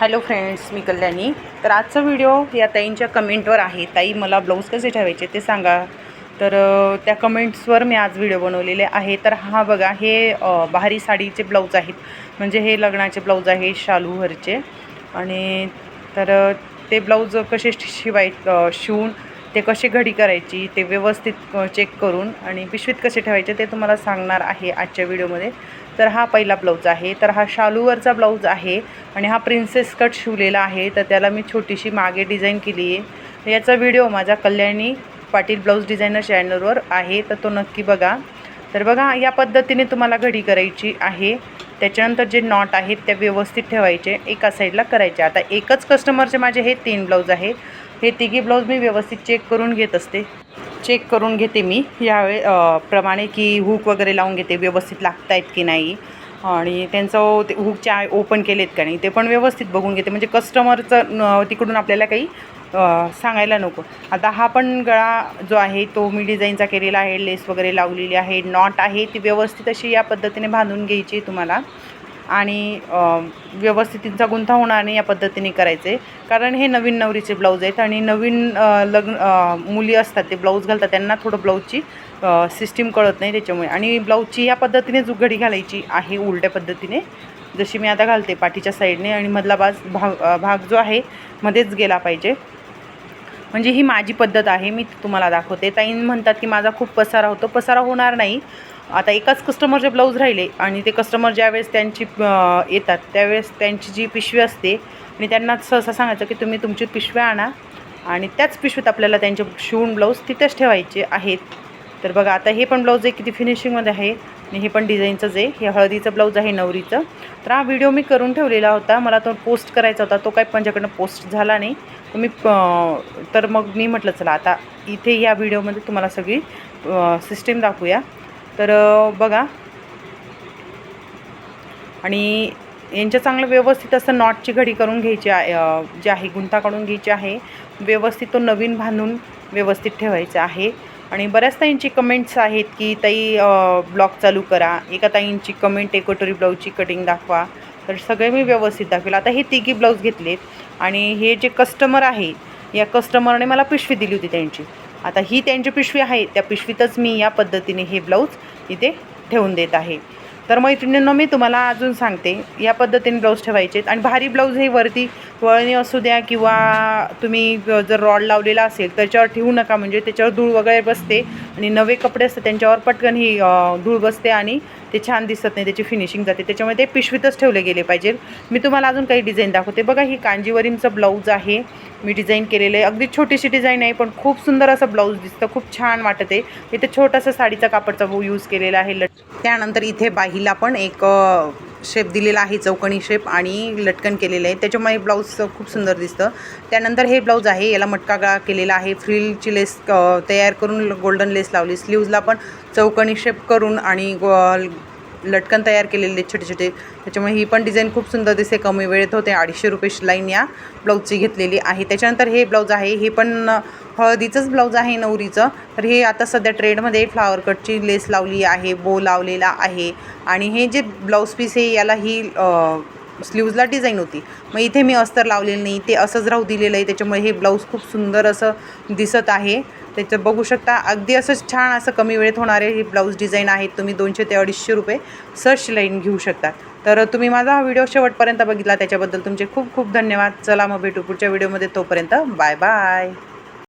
Hello friends मी कल्याणी. तर आजचा video या ताईंच्या कमेंटवर आहे. ताई मला ब्लाऊज कसे ठेवायचे ते सांगा. तर त्या कमेंट्सवर मी आज व्हिडिओ बनवलेले आहे. तर हा बघा हे अ, साडीचे ब्लाऊज आहेत. म्हणजे हे लग्नाचे ब्लाऊज आहे शालूवरचे. आणि तर ते ब्लाऊज कसे शिवाय शिवून ते कशी घडी करायची ते व्यवस्थित चेक करून आणि पिशवीत कसे ठेवायचे ते तुम्हाला सांगणार आहे आजच्या व्हिडिओमध्ये. तर हा पहिला ब्लाऊज आहे. तर हा शालूवरचा ब्लाऊज आहे आणि हा प्रिन्सेस कट शिवलेला आहे. तर त्याला मी छोटीशी मागे डिझाईन केली आहे. याचा व्हिडिओ माझा कल्याणी पाटील ब्लाऊज डिझायनर चॅनलवर आहे. तर तो नक्की बघा. तर बघा या पद्धतीने तुम्हाला घडी करायची आहे. त्याच्यानंतर जे नॉट आहेत त्या व्यवस्थित ठेवायचे एका साईडला करायचे. आता एकच कस्टमरचे माझे हे तीन ब्लाऊज आहे हे तिघी ब्लाऊज मी व्यवस्थित चेक करून घेत असते. चेक करून घेते मी. यावेळे प्रमाणे की हुक वगैरे लावून घेते व्यवस्थित लागत आहेत की नाही आणि त्यांचं ते हुकच्या ओपन केलेत का नाही ते पण व्यवस्थित बघून घेते. म्हणजे कस्टमरचं न- तिकडून आपल्याला काही सांगायला नको. आता हा पण गळा जो आहे तो मी डिझाईनचा केलेला आहे लेस वगैरे लावलेली आहे नॉट आहे ती व्यवस्थित अशी या पद्धतीने बांधून घ्यायची आहे तुम्हाला. आणि व्यवस्थित तिचा गुंता होणार नाही या पद्धतीने करायचे. कारण हे नवीन नवरीचे ब्लाऊज आहेत आणि नवीन लग्न मुली असतात ते ब्लाऊज घालतात. त्यांना थोडं ब्लाऊजची सिस्टीम कळत नाही त्याच्यामुळे. आणि ब्लाऊजची या पद्धतीने जुगडी घालायची आहे उलट्या पद्धतीने. जशी मी आता घालते पाठीच्या साईडने आणि मधला बाज भाग भाग जो आहे मध्येच गेला पाहिजे. म्हणजे ही माझी पद्धत आहे मी तुम्हाला दाखवते. ताई म्हणतात की माझा खूप पसारा होतो. पसारा होणार नाही. आता एकाच कस्टमरचे ब्लाऊज राहिले आणि ते कस्टमर ज्यावेळेस त्यांची येतात त्यावेळेस त्यांची जी पिशवी असते आणि त्यांना सहसा सांगायचं की तुम्ही तुमची पिशव्या आणा आणि त्याच पिशवीत आपल्याला त्यांचे शिवून ब्लाऊज तिथेच ठेवायचे आहेत. तर बघा आता हे पण ब्लाऊज आहे किती फिनिशिंगमध्ये आहे. आणि हे पण डिझाईनचंच आहे. हे हळदीचं ब्लाऊज आहे नवरीचं. तर हा व्हिडिओ मी करून ठेवलेला होता. मला तो पोस्ट करायचा होता. तो काही माझ्याकडनं पोस्ट झाला नाही. तुम्ही तर मग मी म्हटलं चला आता इथे या व्हिडिओमध्ये तुम्हाला सगळी सिस्टीम दाखवूया. तर बघा. आणि यांच्या चांगलं व्यवस्थित असं नॉटची घडी करून घ्यायची आहे जी आहे गुंता काढून घ्यायची आहे. व्यवस्थित तो नवीन बांधून व्यवस्थित ठेवायचा आहे. आणि बऱ्याच ताईंची कमेंट्स आहेत की ताई ब्लॉग चालू करा. एका ताईंची कमेंट एकोटोरी ब्लाऊजची कटिंग दाखवा. तर सगळे मी व्यवस्थित दाखवेल. आता हे तिघी ब्लाऊज घेतलेत आणि हे जे कस्टमर आहे या कस्टमरने मला पिशवी दिली होती त्यांची. आता ही त्यांची पिशवी आहे त्या पिशवीतच मी या पद्धतीने हे ब्लाऊज इथे ठेवून देत आहे. तर मैत्रिणींनो मी तुम्हाला अजून सांगते या पद्धतीने ब्लाऊज ठेवायचे आहेत. आणि भारी ब्लाऊज हे वरती वळणी असू द्या किंवा तुम्ही जर रॉड लावलेला असेल त्याच्यावर ठेवू नका. म्हणजे त्याच्यावर धूळ वगैरे बसते आणि नवे कपडे असतात त्यांच्यावर पटकन ही धूळ बसते आणि ते छान दिसत नाही त्याची फिनिशिंग जाते. त्याच्यामुळे ते पिशवीतच ठेवले गेले पाहिजे. मी तुम्हाला अजून काही डिझाईन दाखवते. बघा ही कांजीवरीमचं ब्लाऊज आहे. मी डिझाईन केलेलं आहे. अगदी छोटीशी डिझाईन आहे पण खूप सुंदर असं ब्लाऊज दिसतं. खूप छान वाटत. आहे इथे छोटासा साडीचा कापडचा यूज केलेला आहे. लट त्यानंतर इथे बाहीला पण एक शेप दिलेला आहे चौकणी शेप आणि लटकन केलेलं आहे. त्याच्यामुळे ब्लाऊज खूप सुंदर दिसतं. त्यानंतर हे ब्लाऊज आहे याला मटका गळा केलेला आहे. फ्रिलची लेस तयार करून गोल्डन लेस लावली. स्लीव्जला पण चौकणी शेप करून आणि लटकन तयार केलेले छोटे छोटे. त्याच्यामुळे ही पण डिझाईन खूप सुंदर दिसते. कमी वेळेत होते. अडीचशे रुपये शिलाईन या ब्लाऊजची घेतलेली आहे. त्याच्यानंतर हे ब्लाऊज आहे. हे पण हळदीचंच ब्लाऊज आहे नवरीचं. तर हे आता सध्या ट्रेडमध्ये फ्लावर कटची लेस लावली आहे बो लावलेला आहे. आणि हे जे ब्लाऊज पीस आहे याला ही स्लीव्जला डिझाईन होती. मग इथे मी अस्तर लावलेलं नाही ते असंच राहू दिलेलं आहे. त्याच्यामुळे हे ब्लाऊज खूप सुंदर असं दिसत आहे. त्याचं बघू शकता अगदी असं छान असं कमी वेळेत होणारे हे ब्लाऊज डिझाईन आहेत. तुम्ही दोनशे ते अडीचशे रुपये सर्च लाईन घेऊ शकता. तर तुम्ही माझा हा व्हिडिओ शेवटपर्यंत बघितला. त्याच्याबद्दल तुमचे खूप खूप धन्यवाद. चला मग भेटू पुढच्या व्हिडिओमध्ये. तोपर्यंत बाय बाय.